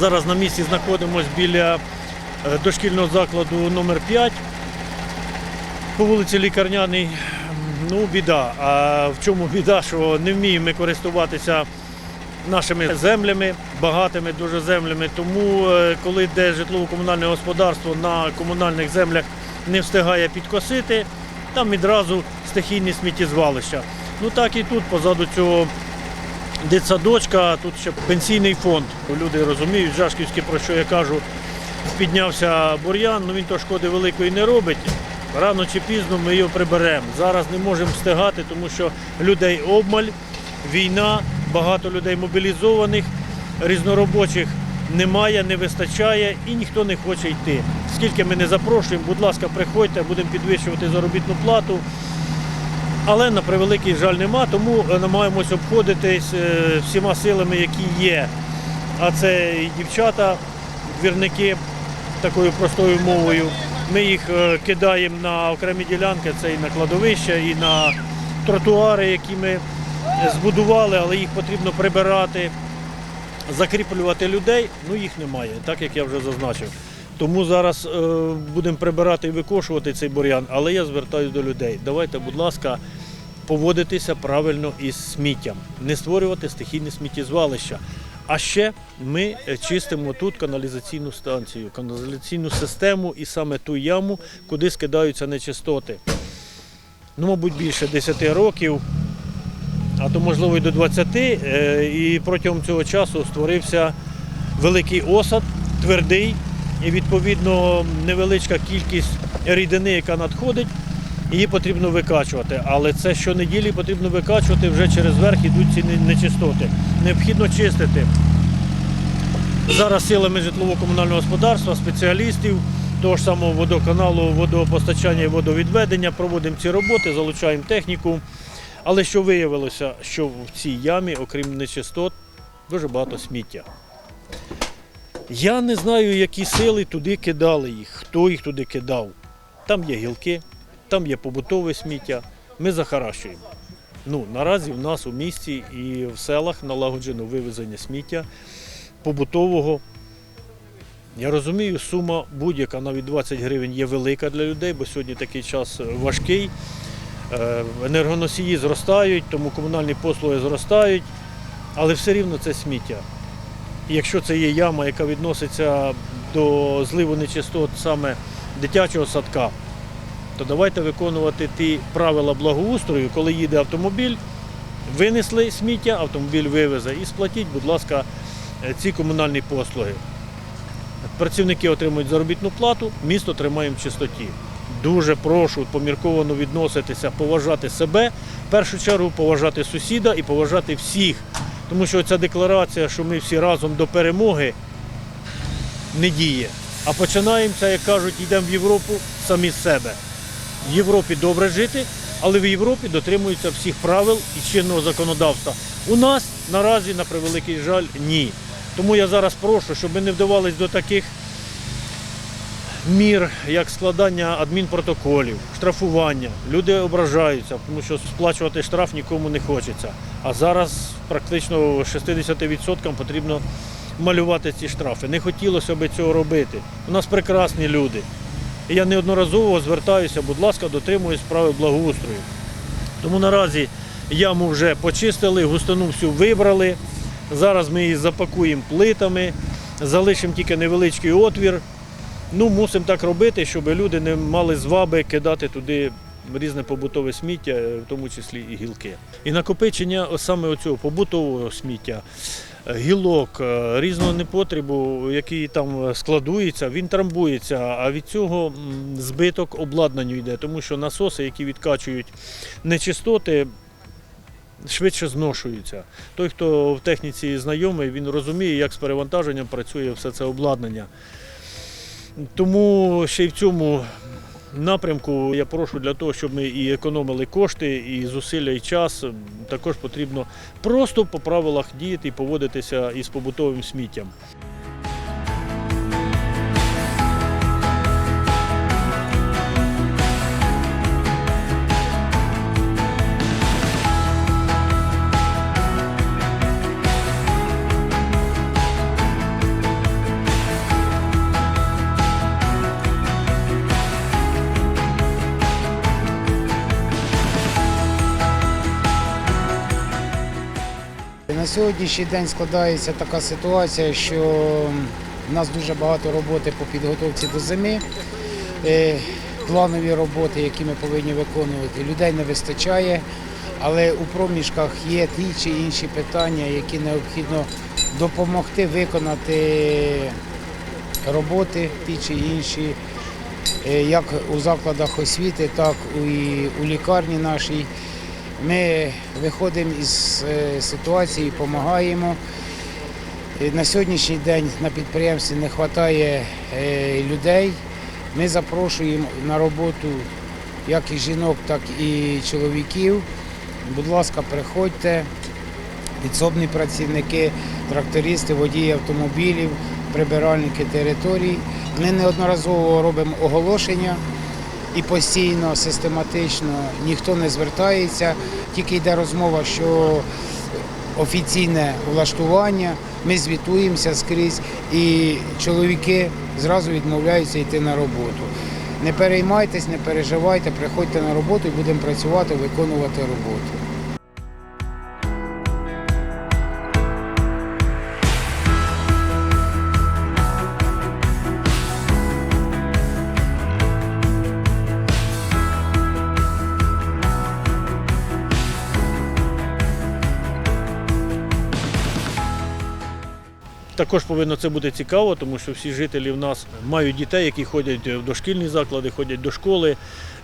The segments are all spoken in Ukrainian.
Зараз на місці знаходимося біля е, дошкільного закладу номер 5 по вулиці Лікарняний. Ну, біда. А в чому біда, що не вміємо ми користуватися нашими землями, багатими дуже землями. Тому, е, коли йде житлово-комунальне господарство на комунальних землях не встигає підкосити, там відразу стихійні сміттєзвалища. Ну так і тут позаду цього дитсадочка, тут ще пенсійний фонд. Люди розуміють, Жашківське, про що я кажу, піднявся бур'ян, ну він то шкоди великої не робить. Рано чи пізно ми його приберемо. Зараз не можемо встигати, тому що людей обмаль, війна, багато людей мобілізованих, різноробочих немає, не вистачає і ніхто не хоче йти. Скільки ми не запрошуємо, будь ласка, приходьте, будемо підвищувати заробітну плату. Але на превеликий жаль нема, тому е, намагаємось обходитись е, всіма силами, які є. А це і дівчата, двірники такою простою мовою. Ми їх е, кидаємо на окремі ділянки, це і на кладовища, і на тротуари, які ми збудували, але їх потрібно прибирати, закріплювати людей. Ну їх немає, так як я вже зазначив. Тому зараз будемо прибирати і викошувати цей бур'ян, але я звертаюся до людей. Давайте, будь ласка, поводитися правильно із сміттям, не створювати стихійне сміттєзвалища. А ще ми е, чистимо тут каналізаційну станцію, каналізаційну систему і саме ту яму, куди скидаються нечистоти. Ну, мабуть, більше 10 років, а то можливо і до 20. е, І протягом цього часу створився великий осад, твердий, і відповідно невеличка кількість рідини, яка надходить, її потрібно викачувати. Але це щонеділі потрібно викачувати, вже через верх ідуть ці нечистоти. Необхідно чистити. Зараз силами житлово-комунального господарства, спеціалістів, того ж самого водоканалу, водопостачання і водовідведення проводимо ці роботи, залучаємо техніку. Але що виявилося, що в цій ямі, окрім нечистот, дуже багато сміття. Я не знаю, які сили туди кидали їх, хто їх туди кидав. Там є гілки, там є побутове сміття. Ми захаращуємо. Ну, наразі в нас у місті і в селах налагоджено вивезення сміття побутового. Я розумію, сума будь-яка, навіть 20 гривень є велика для людей, бо сьогодні такий час важкий. Е, Енергоносії зростають, тому комунальні послуги зростають, але все рівно це сміття. І якщо це є яма, яка відноситься до зливу нечистот саме дитячого садка, то давайте виконувати ті правила благоустрою, коли їде автомобіль, винесли сміття, автомобіль вивезе і сплатіть, будь ласка, е, ці комунальні послуги. Працівники отримують заробітну плату, місто тримаємо в чистоті. Дуже прошу помірковано відноситися, поважати себе, в першу чергу поважати сусіда і поважати всіх. Тому що ця декларація, що ми всі разом до перемоги, не діє. А починаємося, як кажуть, йдемо в Європу самі з себе. В Європі добре жити, але в Європі дотримуються всіх правил і чинного законодавства. У нас наразі, на превеликий жаль, ні. Тому я зараз прошу, щоб ми не вдавались до таких мір, як складання адмінпротоколів, штрафування. Люди ображаються, тому що сплачувати штраф нікому не хочеться. А зараз практично 60% потрібно малювати ці штрафи. Не хотілося б цього робити. У нас прекрасні люди. І я неодноразово звертаюся, будь ласка, дотримуюсь справи благоустрою. Тому наразі яму вже почистили, густину всю вибрали. Зараз ми її запакуємо плитами, залишимо тільки невеличкий отвір. Ну, мусимо так робити, щоб люди не мали зваби кидати туди різне побутове сміття, в тому числі і гілки. І накопичення саме оцього побутового сміття, гілок, е, різного непотребу, який там складується, він трамбується, а від цього збиток обладнанню йде, тому що насоси, які відкачують нечистоти, швидше зношуються. Той, хто в техніці знайомий, він розуміє, як з перевантаженням працює все це обладнання. Тому ще й в цьому напрямку я прошу для того, щоб ми і економили кошти, і зусилля, і час. Також потрібно просто по правилах діяти і поводитися із побутовим сміттям. Сьогоднішній день складається така ситуація, що в нас дуже багато роботи по підготовці до зими. Е, Планові роботи, які ми повинні виконувати, людей не вистачає, але у проміжках є ті чи інші питання, які необхідно допомогти виконати роботи, ті чи інші, е, як у закладах освіти, так і у лікарні нашій. Ми виходимо із е, ситуації, допомагаємо. На сьогоднішній день на підприємстві не вистачає е, людей. Ми запрошуємо на роботу як і жінок, так і чоловіків. Будь ласка, приходьте, підсобні працівники, трактористи, водії автомобілів, прибиральники територій. Ми неодноразово робимо оголошення і постійно, систематично ніхто не звертається, тільки йде розмова, що офіційне влаштування, ми звітуємося скрізь, і чоловіки зразу відмовляються йти на роботу. Не переймайтесь, не переживайте, приходьте на роботу і будемо працювати, виконувати роботу. Також повинно це бути цікаво, тому що всі жителі в нас мають дітей, які ходять в дошкільні заклади, ходять до школи.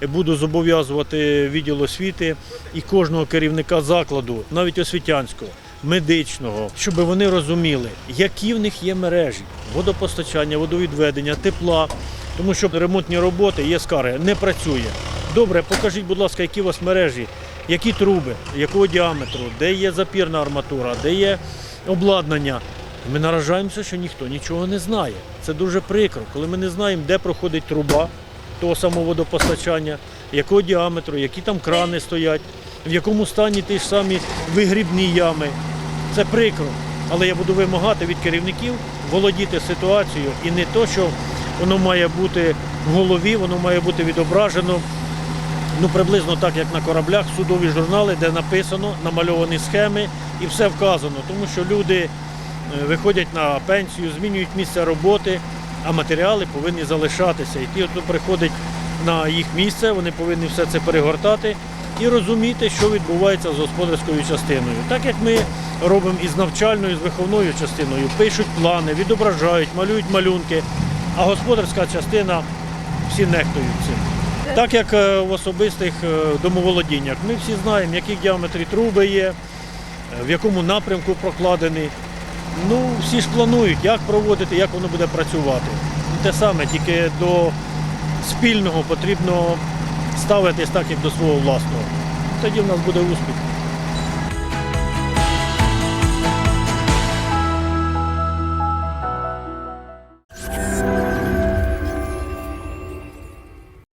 Буду зобов'язувати відділ освіти і кожного керівника закладу, навіть освітянського, медичного, щоб вони розуміли, які в них є мережі водопостачання, водовідведення, тепла. Тому що ремонтні роботи є скарги, не працює. Добре, покажіть, будь ласка, які у вас мережі, які труби, якого діаметру, де є запірна арматура, де є обладнання. Ми наражаємося, що ніхто нічого не знає. Це дуже прикро, коли ми не знаємо, де проходить труба того самого водопостачання, якого діаметру, які там крани стоять, в якому стані ті ж самі вигрібні ями. Це прикро. Але я буду вимагати від керівників володіти ситуацією і не то, що воно має бути в голові, воно має бути відображено ну приблизно так, як на кораблях, судові журнали, де написано, намальовані схеми і все вказано, тому що люди виходять на пенсію, змінюють місце роботи, а матеріали повинні залишатися. І ті, хто приходить на їх місце, вони повинні все це перегортати і розуміти, що відбувається з господарською частиною. Так як ми робимо і з навчальною, з виховною частиною, пишуть плани, відображають, малюють малюнки, а господарська частина всі нехтують цим. Так як е, в особистих е, домоволодіннях, ми всі знаємо, які діаметрі труби є, е, в якому напрямку прокладені. Ну, всі ж планують, як проводити, як воно буде працювати. Те саме, тільки до спільного потрібно ставитись так, як до свого власного. Тоді в нас буде успіх.